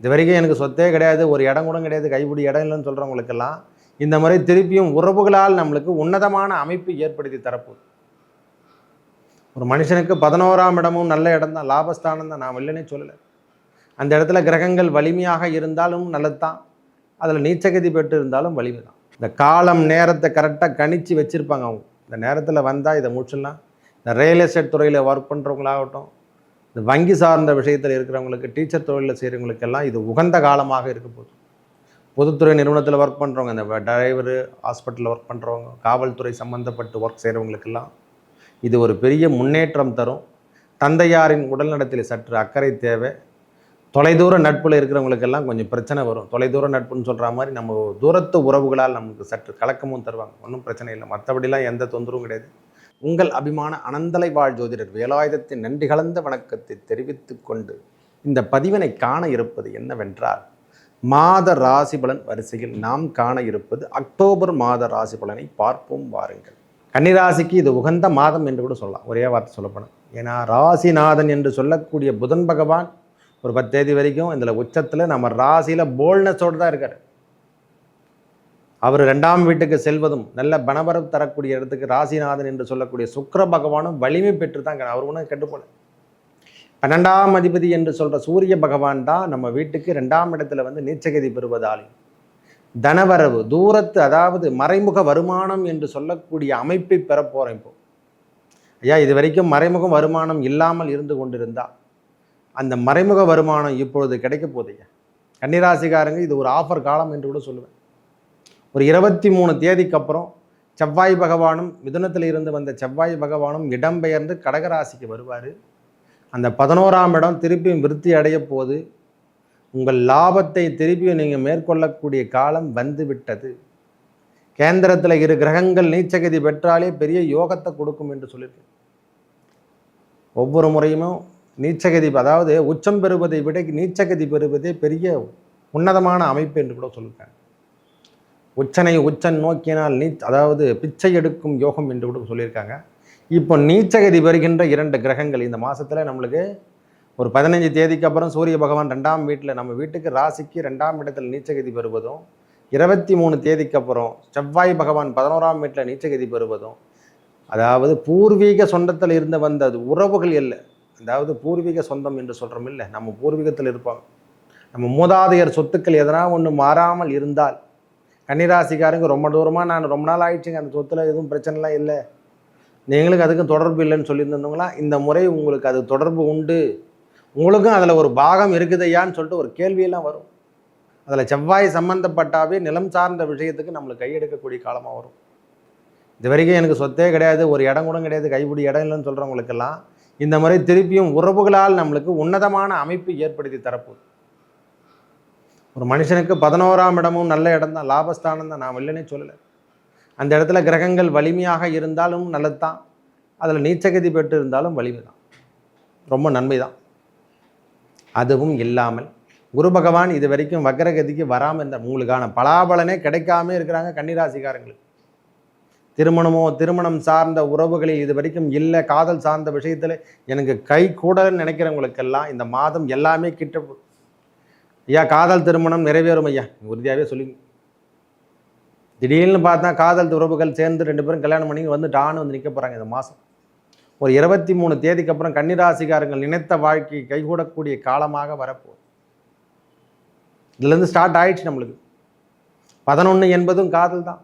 இது வரைக்கும் எனக்கு சொத்தே கிடையாது ஒரு இடம் கூட கிடையாது கைப்பிடி இடம் இல்லைன்னு சொல்கிறவங்களுக்கெல்லாம் இந்த முறை திருப்பியும் உறவுகளால் நம்மளுக்கு உன்னதமான அமைப்பு ஏற்படுத்தி தரப்போகுது. ஒரு மனுஷனுக்கு பதினோராம் இடமும் நல்ல இடம் தான் லாபஸ்தானம் தான் நான் இல்லைன்னே சொல்லலை. அந்த இடத்துல கிரகங்கள் வலிமையாக இருந்தாலும் நல்லது தான் அதில் நீச்சகதி பெற்று இருந்தாலும் வலிமை தான் இந்த காலம் நேரத்தை கரெக்டாக கணிச்சு வச்சுருப்பாங்க அவங்க. இந்த நேரத்தில் வந்தால் இதை முடிச்சிடலாம். இந்த ரியல் எஸ்டேட் துறையில் ஒர்க் பண்ணுறவங்களாகட்டும் இந்த வங்கி சார்ந்த விஷயத்தில் இருக்கிறவங்களுக்கு டீச்சர் தொழிலில் செய்கிறவங்களுக்கெல்லாம் இது உகந்த காலமாக இருக்க போகுது. பொதுத்துறை நிறுவனத்தில் ஒர்க் பண்ணுறவங்க இந்த டிரைவரு ஹாஸ்பிட்டலில் ஒர்க் பண்ணுறவங்க காவல்துறை சம்மந்தப்பட்டு ஒர்க் செய்கிறவங்களுக்கெல்லாம் இது ஒரு பெரிய முன்னேற்றம் தரும். தந்தையாரின் உடல்நடத்தில் சற்று அக்கறை தேவை. தொலைதூர நட்பில் இருக்கிறவங்களுக்கெல்லாம் கொஞ்சம் பிரச்சனை வரும். தொலைதூர நட்புன்னு சொல்கிற மாதிரி நம்ம தூரத்து உறவுகளால் நமக்கு சற்று கலக்கமும் தருவாங்க. ஒன்றும் பிரச்சனை இல்லை. மற்றபடிலாம் எந்த தொந்தரவும் கிடையாது. உங்கள் அபிமான அனந்தலை வாழ் ஜோதிடர் வேலாயுதத்தின் நன்றி கலந்த வணக்கத்தை தெரிவித்துக் கொண்டு இந்த பதிவினை காண இருப்பது என்னவென்றால் மாத ராசி பலன் வரிசையில் நாம் காண இருப்பது அக்டோபர் மாத ராசி பலனை பார்ப்போம் வாருங்கள். கன்னிராசிக்கு இது உகந்த மாதம் என்று கூட சொல்லலாம். ஒரே வார்த்தை சொல்லப்படும் ஏன்னா ராசிநாதன் என்று சொல்லக்கூடிய புதன் பகவான் ஒரு பத்தேதி வரைக்கும் இதில் உச்சத்தில் நம்ம ராசியில் போல்னஸோடு தான் இருக்கார். அவர் ரெண்டாம் வீட்டுக்கு செல்வதும் நல்ல பணவரவு தரக்கூடிய இடத்துக்கு ராசிநாதன் என்று சொல்லக்கூடிய சுக்கர பகவானும் வலிமை பெற்று தான் அவர் ஒன்றும் கெட்டுப்போல பன்னெண்டாம் அதிபதி என்று சொல்கிற சூரிய பகவான் தான் நம்ம வீட்டுக்கு ரெண்டாம் இடத்துல வந்து நீச்சகதி பெறுவதாலையும் தனவரவு தூரத்து அதாவது மறைமுக வருமானம் என்று சொல்லக்கூடிய அமைப்பை பெற போகிறேன் இப்போ. ஐயா இது வரைக்கும் மறைமுக வருமானம் இல்லாமல் இருந்து கொண்டிருந்தா அந்த மறைமுக வருமானம் இப்பொழுது கிடைக்க போதையா கன்னிராசிக்காரங்க இது ஒரு ஆஃபர் காலம் என்று கூட சொல்லுவேன். ஒரு இருபத்தி மூணு தேதிக்கு அப்புறம் செவ்வாய் பகவானும் மிதுனத்தில் இருந்து வந்த செவ்வாய் பகவானும் இடம்பெயர்ந்து கடகராசிக்கு வருவார். அந்த பதினோராம் இடம் திருப்பியும் விருத்தி அடைய போது உங்கள் லாபத்தை திருப்பியும் நீங்கள் மேற்கொள்ளக்கூடிய காலம் வந்து விட்டது. கேந்திரத்தில் இரு கிரகங்கள் நீச்சகதி பெற்றாலே பெரிய யோகத்தை கொடுக்கும் என்று சொல்லியிருக்கேன் ஒவ்வொரு முறையுமே நீச்சகதி அதாவது உச்சம் பெறுவதை விட நீச்சகதி பெறுவதே பெரிய உன்னதமான அமைப்பு என்று கூட சொல்லியிருக்காங்க. உச்சனை உச்சன் நோக்கினால் நீ அதாவது பிச்சை எடுக்கும் யோகம் என்று கூட சொல்லியிருக்காங்க. இப்போ நீச்சகதி வருகின்ற இரண்டு கிரகங்கள் இந்த மாதத்தில் நம்மளுக்கு ஒரு பதினஞ்சு தேதிக்கு அப்புறம் சூரிய பகவான் ரெண்டாம் வீட்டில் நம்ம வீட்டுக்கு ராசிக்கு ரெண்டாம் இடத்தில் நீச்சகதி பெறுவதும் இருபத்தி மூணு தேதிக்கு அப்புறம் செவ்வாய் பகவான் பதினோராம் வீட்டில் நீச்சகதி பெறுவதும் அதாவது பூர்வீக சொந்தத்தில் இருந்து வந்த அது உறவுகள் இல்லை. அதாவது பூர்வீக சொந்தம் என்று சொல்கிறோம் இல்லை நம்ம பூர்வீகத்தில் இருப்பாங்க நம்ம மூதாதையர் சொத்துக்கள் எதனா ஒன்று மாறாமல் இருந்தால் கன்னிராசிக்காரங்க ரொம்ப தூரமாக நான் ரொம்ப நாள் ஆயிடுச்சுங்க. அந்த சொத்தில் எதுவும் பிரச்சனைலாம் இல்லை. நீங்களுக்கு அதுக்கும் தொடர்பு இல்லைன்னு சொல்லியிருந்தவங்களா இந்த முறை உங்களுக்கு அது தொடர்பு உண்டு. உங்களுக்கும் அதில் ஒரு பாகம் இருக்குதையான்னு சொல்லிட்டு ஒரு கேள்வியெல்லாம் வரும். அதில் செவ்வாய் சம்மந்தப்பட்டாவே நிலம் சார்ந்த விஷயத்துக்கு நம்மளுக்கு கையெடுக்கக்கூடிய காலமாக வரும். இது வரைக்கும் எனக்கு சொத்தே கிடையாது ஒரு இடம் கூட கிடையாது கைப்பிடி இடம் இல்லைன்னு சொல்கிறவங்களுக்கெல்லாம் இந்த முறை திருப்பியும் உறவுகளால் நம்மளுக்கு உன்னதமான அமைப்பு ஏற்படுத்தி தரப்போகுது. ஒரு மனுஷனுக்கு பதினோராம் இடமும் நல்ல இடம் தான் லாபஸ்தானம் தான் நான் இல்லைன்னே சொல்லலை. அந்த இடத்துல கிரகங்கள் வலிமையாக இருந்தாலும் நல்லது தான் அதில் நீச்சகதி பெற்று இருந்தாலும் வலிமை தான் ரொம்ப நன்மை தான் அதுவும் இல்லாமல் குரு பகவான் இது வரைக்கும் வக்கரகதிக்கு வராமல் இருந்தார் உங்களுக்கான பலாபலனே கிடைக்காம இருக்கிறாங்க கன்னிராசிக்காரங்களுக்கு திருமணமோ திருமணம் சார்ந்த உறவுகளில் இது வரைக்கும் இல்லை காதல் சார்ந்த விஷயத்தில் எனக்கு கை கூடலன்னு நினைக்கிறவங்களுக்கெல்லாம் இந்த மாதம் எல்லாமே கிட்ட ஐயா காதல் திருமணம் நிறைவேறும் ஐயா. உறுதியாகவே சொல்லுங்க. திடீர்னு பார்த்தா காதல் உறவுகள் சேர்ந்து ரெண்டு பேரும் கல்யாணம் பண்ணி வந்து டான்னு வந்து நிற்க போகிறாங்க இந்த மாதம் ஒரு இருபத்தி மூணு தேதிக்கு அப்புறம் கன்னிராசிக்காரங்கள் நினைத்த வாழ்க்கை கைகூடக்கூடிய காலமாக வரப்போகுது. இதுலேருந்து ஸ்டார்ட் ஆயிடுச்சு நம்மளுக்கு. பதினொன்று என்பதும் காதல் தான்.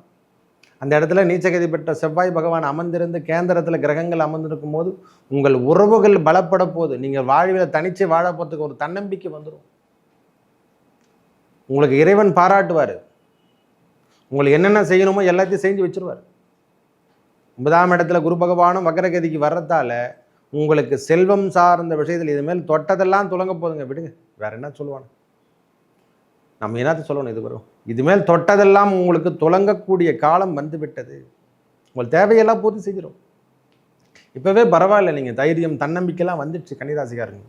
அந்த இடத்துல நீச்சகதி பெற்ற செவ்வாய் பகவான் அமர்ந்திருந்து கேந்திரத்தில் கிரகங்கள் அமர்ந்திருக்கும் போது உங்கள் உறவுகள் பலப்பட போகுது. நீங்கள் வாழ்வில் தனிச்சு வாழ போகிறதுக்கு ஒரு தன்னம்பிக்கை வந்துடும் உங்களுக்கு இறைவன் பாராட்டுவார். உங்களுக்கு என்னென்ன செய்யணுமோ எல்லாத்தையும் செஞ்சு வச்சுருவார். ஒன்பதாம் இடத்துல குரு பகவானும் வக்கரகதிக்கு வர்றதால உங்களுக்கு செல்வம் சார்ந்த விஷயத்தில் இதுமேல் தொட்டதெல்லாம் துலங்க போதுங்க. விடுங்க. வேற என்ன சொல்லுவாங்க நம்ம என்னத்த சொல்லணும் இது வரும் இதுமேல் தொட்டதெல்லாம் உங்களுக்கு துலங்கக்கூடிய காலம் வந்து விட்டது. உங்கள் தேவையெல்லாம் பூர்த்தி செஞ்சிடும் இப்போவே பரவாயில்ல நீங்கள் தைரியம் தன்னம்பிக்கைலாம் வந்துடுச்சு கன்னிராசிக்காரங்க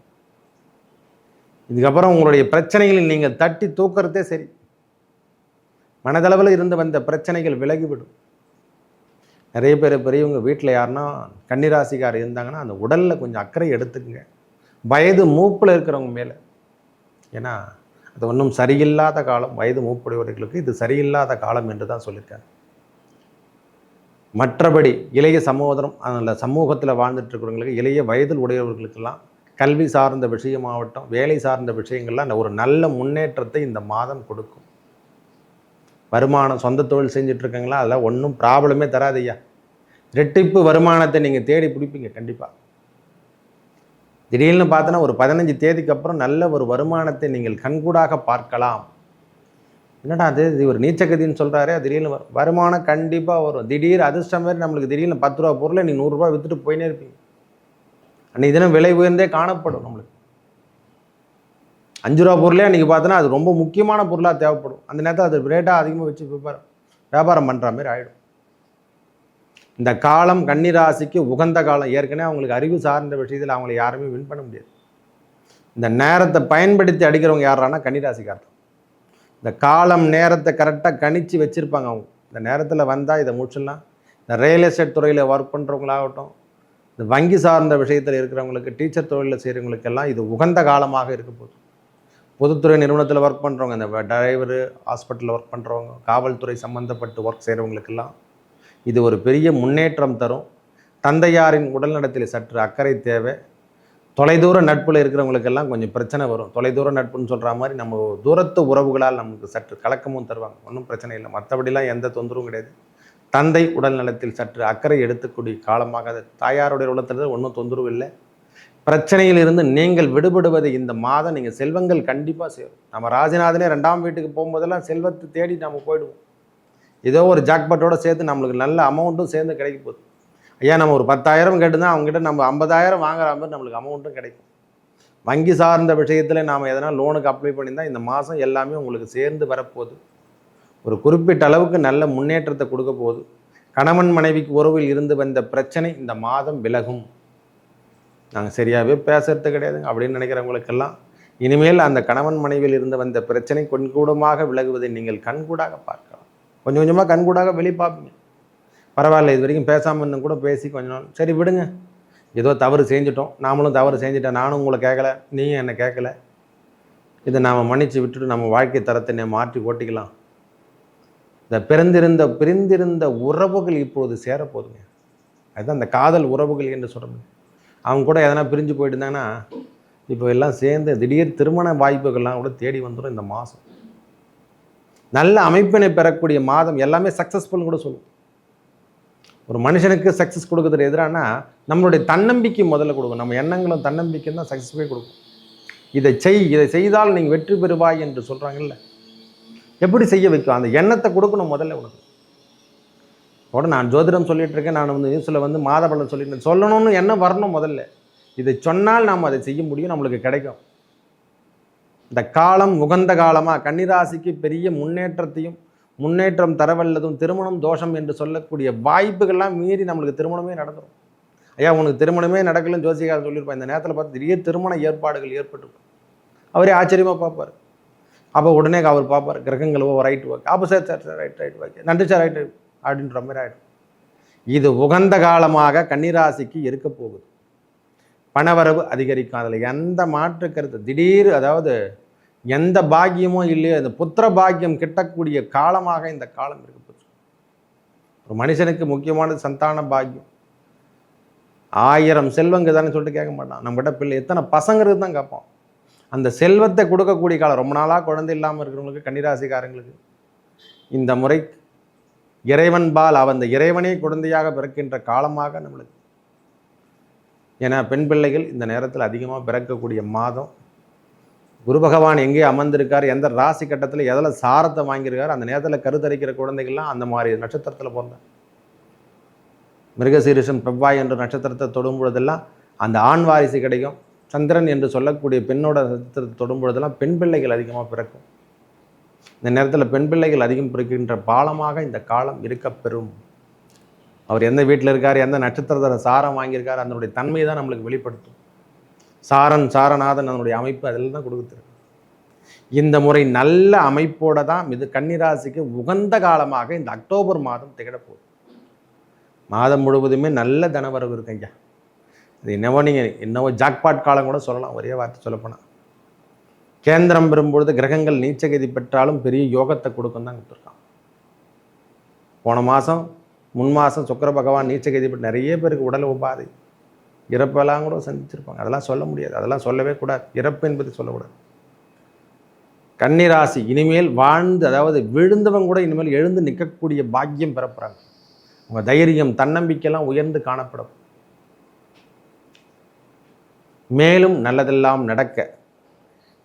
இதுக்கப்புறம் உங்களுடைய பிரச்சனைகளில் நீங்கள் தட்டி தூக்குறதே சரி. மனதளவில் இருந்து வந்த பிரச்சனைகள் விலகிவிடும். நிறைய பேர் பெரியவங்க வீட்டில் யாருன்னா கன்னிராசிக்கார் இருந்தாங்கன்னா அந்த உடலில் கொஞ்சம் அக்கறை எடுத்துக்கங்க. வயது மூப்பில் இருக்கிறவங்க மேலே. ஏன்னா அது ஒன்றும் சரியில்லாத காலம். வயது மூப்புடையவர்களுக்கு இது சரியில்லாத காலம் என்று தான் சொல்லியிருக்காங்க. மற்றபடி இளைய சமோதரம் அதில் சமூகத்தில் வாழ்ந்துட்டு இருக்கிறவங்களுக்கு இளைய வயதில் உடையவர்களுக்கெல்லாம் கல்வி சார்ந்த விஷயமாகட்டும் வேலை சார்ந்த விஷயங்கள்லாம் ஒரு நல்ல முன்னேற்றத்தை இந்த மாதம் கொடுக்கும். வருமானம் சொந்த தொழில் செஞ்சுட்டு அதெல்லாம் ஒன்றும் ப்ராப்ளமே தராதையா ரெட்டிப்பு வருமானத்தை நீங்கள் தேடி பிடிப்பீங்க கண்டிப்பாக திடீர்னு பார்த்தோன்னா ஒரு பதினஞ்சு தேதிக்கு அப்புறம் நல்ல ஒரு வருமானத்தை நீங்கள் கண்கூடாக பார்க்கலாம். என்னடா அது? இது ஒரு நீச்சக்கதின்னு சொல்கிறாரே திடீர்னு வரும். வருமானம் கண்டிப்பாக வரும். திடீர் அதிர்ஷ்டம் மாதிரி நம்மளுக்கு திடீர்னு பத்து ரூபா பொருளை நீங்கள் நூறுரூவா விற்றுட்டு போயினே இருப்பீங்க. அன்றைக்கி தினம் விலை உயர்ந்தே காணப்படும் நம்மளுக்கு. அஞ்சு ரூபா பொருளே அன்றைக்கி பார்த்தோன்னா அது ரொம்ப முக்கியமான பொருளாக தேவைப்படும். அந்த நேரத்தில் அது ரேட்டாக அதிகமாக வச்சு வியாபாரம் வியாபாரம் பண்ணுற மாதிரி ஆகிடும் இந்த காலம் கன்னிராசிக்கு உகந்த காலம். ஏற்கனவே அவங்களுக்கு அறிவு சார்ந்த விஷயத்தில் அவங்கள யாருமே வின் பண்ண முடியாது. இந்த நேரத்தை பயன்படுத்தி அடிக்கிறவங்க யாரானா கன்னிராசிக்காரர் இந்த காலம் நேரத்தை கரெக்டாக கணிச்சு வச்சுருப்பாங்க அவங்க. இந்த நேரத்தில் வந்தால் இதை முடிச்சிடலாம். இந்த ரியல் எஸ்டேட் துறையில் ஒர்க் பண்ணுறவங்களாகட்டும் இந்த வங்கி சார்ந்த விஷயத்தில் இருக்கிறவங்களுக்கு டீச்சர் தொழிலில் செய்கிறவங்களுக்கெல்லாம் இது உகந்த காலமாக இருக்க போகுது. பொதுத்துறை நிறுவனத்தில் ஒர்க் பண்ணுறவங்க இந்த டிரைவரு ஹாஸ்பிட்டலில் ஒர்க் பண்ணுறவங்க காவல்துறை சம்மந்தப்பட்டு ஒர்க் செய்கிறவங்களுக்கெல்லாம் இது ஒரு பெரிய முன்னேற்றம் தரும். தந்தையாரின் உடல்நலத்தில் சற்று அக்கறை தேவை. தொலைதூர நட்பில் இருக்கிறவங்களுக்கெல்லாம் கொஞ்சம் பிரச்சனை வரும். தொலைதூர நட்புன்னு சொல்கிற மாதிரி நம்ம தூரத்து உறவுகளால் நமக்கு சற்று கலக்கமும் தருவாங்க. ஒன்றும் பிரச்சனை இல்லை. மற்றபடிலாம் எந்த தொந்தரவும் கிடையாது. தந்தை உடல் நலத்தில் சற்று அக்கறை எடுத்துக்கூடிய காலமாக அது தாயாருடைய உள்ளத்தில் ஒன்றும் தொந்தரவு இல்லை. பிரச்சனையிலிருந்து நீங்கள் விடுபடுவதை இந்த மாதம். நீங்கள் செல்வங்கள் கண்டிப்பாக சேரும். நம்ம ராஜநாதனே ரெண்டாம் வீட்டுக்கு போகும்போதெல்லாம் செல்வத்தை தேடி நம்ம போயிடுவோம். ஏதோ ஒரு ஜாக்பட்டோடு சேர்த்து நம்மளுக்கு நல்ல அமௌண்ட்டும் சேர்ந்து கிடைக்க போகுது. ஐயா நம்ம ஒரு பத்தாயிரம் கேட்டுதான் அவங்ககிட்ட நம்ம ஐம்பதாயிரம் வாங்குற மாதிரி நம்மளுக்கு அமௌண்ட்டும் கிடைக்கும். வங்கி சார்ந்த விஷயத்தில் நாம் எதனா லோனுக்கு அப்ளை பண்ணியிருந்தால் இந்த மாதம் எல்லாமே உங்களுக்கு சேர்ந்து வரப்போகுது. ஒரு குறிப்பிட்ட அளவுக்கு நல்ல முன்னேற்றத்தை கொடுக்க போகுது. கணவன் மனைவிக்கு உறவில் இருந்து வந்த பிரச்சனை இந்த மாதம் விலகும். நாங்கள் சரியாகவே பேசுறது கிடையாதுங்க. அப்படின்னு நினைக்கிறவங்களுக்கெல்லாம் இனிமேல் அந்த கணவன் மனைவியில் இருந்து வந்த பிரச்சனை கண்கூடமாக விலகுவதை நீங்கள் கண்கூடாக பார்க்கலாம். கொஞ்சம் கொஞ்சமாக கண்கூடாக வெளி பார்ப்பீங்க பரவாயில்ல இது வரைக்கும் பேசாமல் இருந்தும் கூட பேசி கொஞ்ச நாள். சரி விடுங்க. ஏதோ தவறு செஞ்சிட்டோம். நாமளும் தவறு செஞ்சுட்டேன் நானும் உங்களை கேட்கல நீயும் என்னை கேட்கல இதை நாம் மன்னித்து விட்டுட்டு நம்ம வாழ்க்கை தரத்தை மாற்றி ஓட்டிக்கலாம். இந்த பிறந்திருந்த பிரிந்திருந்த உறவுகள் இப்பொழுது சேரப்போதுங்க அதுதான் அந்த காதல் உறவுகள் என்று சொல்ல அவங்க கூட எதனா பிரிஞ்சு போயிட்டுருந்தாங்கன்னா இப்போ எல்லாம் சேர்ந்து திடீர் திருமண வாய்ப்புகள்லாம் கூட தேடி வந்துடும் இந்த மாதம். நல்ல அமைப்பினை பெறக்கூடிய மாதம் எல்லாமே சக்ஸஸ்ஃபுல்னு கூட சொல்லுவோம். ஒரு மனுஷனுக்கு சக்ஸஸ் கொடுக்குறது எதிரானா நம்மளுடைய தன்னம்பிக்கை முதல்ல கொடுக்கும் நம்ம எண்ணங்களும் தன்னம்பிக்கையும் தான் சக்ஸஸ்ஃபே கொடுக்கும். இதை செய் இதை செய்தால் நீங்கள் வெற்றி பெறுவாய் என்று சொல்கிறாங்கல்ல எப்படி செய்ய வைக்கும் அந்த எண்ணத்தை கொடுக்கணும் முதல்ல உனக்கு. உடனே நான் ஜோதிடம் சொல்லிட்டு இருக்கேன். நான் வந்து நியூஸில் வந்து மாதபலம் சொல்லிட்டு சொல்லணும்னு என்ன வரணும் முதல்ல. இதை சொன்னால் நாம் அதை செய்ய முடியும் நம்மளுக்கு கிடைக்கும். இந்த காலம் உகந்த காலமாக கன்னிராசிக்கு பெரிய முன்னேற்றத்தையும் முன்னேற்றம் தரவல்லதும் திருமணம் தோஷம் என்று சொல்லக்கூடிய வாய்ப்புகள்லாம் மீறி நம்மளுக்கு திருமணமே நடந்துடும் ஐயா உனக்கு திருமணமே நடக்கலன்னு ஜோசிகாரன் சொல்லியிருப்பான் இந்த நேரத்தில் பார்த்து திடீர் திருமண ஏற்பாடுகள் ஏற்பட்டுருக்கும். அவரே ஆச்சரியமாக பார்ப்பார். அப்போ உடனே அவர் பார்ப்பார் கிரகங்கள் ஓ ரைட் ஓகே அப்போ sir sir sir right right okay நன்றி சார் ரைட் அப்படின்ற மாதிரி ஆகிடும் இது உகந்த காலமாக கன்னிராசிக்கு இருக்க போகுது. பணவரவு அதிகரிக்கும் அதில் எந்த மாற்று கருத்து? திடீர் அதாவது எந்த பாக்கியமும் இல்லையோ அந்த புத்திர பாக்கியம் கிட்டக்கூடிய காலமாக இந்த காலம் இருக்க போச்சு ஒரு மனுஷனுக்கு முக்கியமானது சந்தான பாக்கியம். ஆயிரம் செல்வங்க தானே சொல்லிட்டு கேட்க மாட்டான். நம்மகிட்ட பிள்ளை எத்தனை பசங்கிறது தான் கேட்போம் அந்த செல்வத்தை கொடுக்கக்கூடிய காலம் ரொம்ப நாளாக குழந்தை இல்லாமல் இருக்கிறவங்களுக்கு கன்னிராசிக்காரங்களுக்கு இந்த முறை இறைவன் பால் அவன் அந்த இறைவனே குழந்தையாக பிறக்கின்ற காலமாக நம்மளுக்கு. ஏன்னா பெண் பிள்ளைகள் இந்த நேரத்தில் அதிகமாக பிறக்கக்கூடிய மாதம். குரு பகவான் எங்கே அமர்ந்திருக்கார் எந்த ராசி கட்டத்தில் எதில் சாரத்தை வாங்கியிருக்கார் அந்த நேரத்தில் கருத்தரிக்கிற குழந்தைகள்லாம் அந்த மாதிரி நட்சத்திரத்தில் பிறந்தேன் மிருகசீரிஷம் பெவ்வாய் என்ற நட்சத்திரத்தை தொடும் பொழுதெல்லாம் அந்த ஆண் வாரிசு கிடைக்கும். சந்திரன் என்று சொல்லக்கூடிய பெண்ணோட நட்சத்திரத்தை தொடும் பொழுதெல்லாம் பெண் பிள்ளைகள் அதிகமாக பிறக்கும். இந்த நேரத்தில் பெண் பிள்ளைகள் அதிகம் பிறக்கின்ற பாலமாக இந்த காலம் இருக்கப்பெறும். அவர் எந்த வீட்டில் இருக்கார் எந்த நட்சத்திரத்தை சாரம் வாங்கியிருக்கார் அதனுடைய தன்மையை தான் நம்மளுக்கு வெளிப்படுத்தும். சாரன் சாரநாதன் அதனுடைய அமைப்பு அதில் தான் கொடுத்துருக்கு. இந்த முறை நல்ல அமைப்போட தான் இது கன்னிராசிக்கு உகந்த காலமாக இந்த அக்டோபர் மாதம் திகழப்போகுது. மாதம் முழுவதுமே நல்ல தனவரவு இருக்கு ஐயா இது என்னவோ நீங்கள் என்னவோ ஜாக்பாட் காலம் கூட சொல்லலாம் ஒரே வார்த்தை சொல்லப்போனால் கேந்திரம் பெறும்பொழுது கிரகங்கள் நீச்சகதி பெற்றாலும் பெரிய யோகத்தை கொடுக்கும் தான் கொடுத்துருக்கான். போன மாதம் முன் மாதம் சுக்கர பகவான் நீச்சகதி பெற்று நிறைய பேருக்கு உடல் உபாதை. இறப்பெல்லாம் கூட சந்திச்சிருப்பாங்க. அதெல்லாம் சொல்ல முடியாது. அதெல்லாம் சொல்லவே கூடாது. இறப்பு என்பது சொல்லக்கூடாது. கன்னிராசி இனிமேல் வாழ்ந்து அதாவது விழுந்தவங்க கூட இனிமேல் எழுந்து நிற்கக்கூடிய பாக்கியம் பெறப்படுறாங்க உங்கள் தைரியம் தன்னம்பிக்கையெல்லாம் உயர்ந்து காணப்படும். மேலும் நல்லதெல்லாம் நடக்க.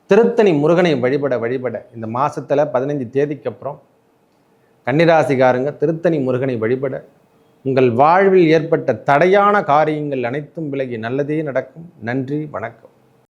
திருத்தணி முருகனை வழிபட வழிபட. இந்த மாதத்தில் பதினஞ்சு தேதிக்கு அப்புறம் கன்னிராசிகாரங்க திருத்தணி முருகனை வழிபட. உங்கள் வாழ்வில் ஏற்பட்ட தடையான காரியங்கள் அனைத்தும் விலகி நல்லதே நடக்கும். நன்றி வணக்கம்.